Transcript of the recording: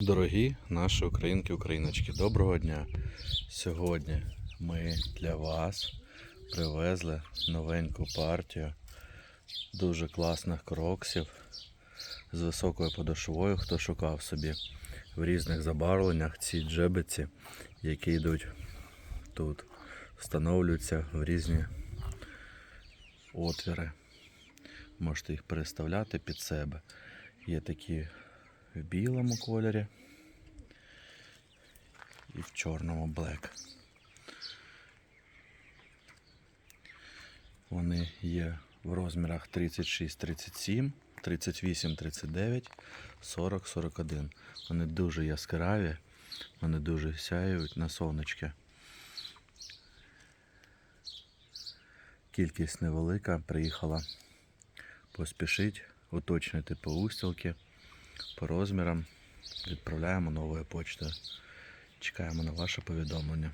Дорогі наші українки україночки, доброго дня! Сьогодні ми для вас привезли новеньку партію дуже класних кроксів з високою подошвою, хто шукав собі в різних забарвленнях ці джебиці, які йдуть тут, встановлюються в різні отвіри. Можете їх переставляти під себе. Є такі в білому кольорі і в чорному блек. Вони є в розмірах 36, 37, 38, 39, 40, 41. Вони дуже яскраві, вони дуже сяють на сонечки. Кількість невелика, приїхала поспішить, уточнити по устілки, по розмірам. Відправляємо новою почтою. Чекаємо на ваше повідомлення.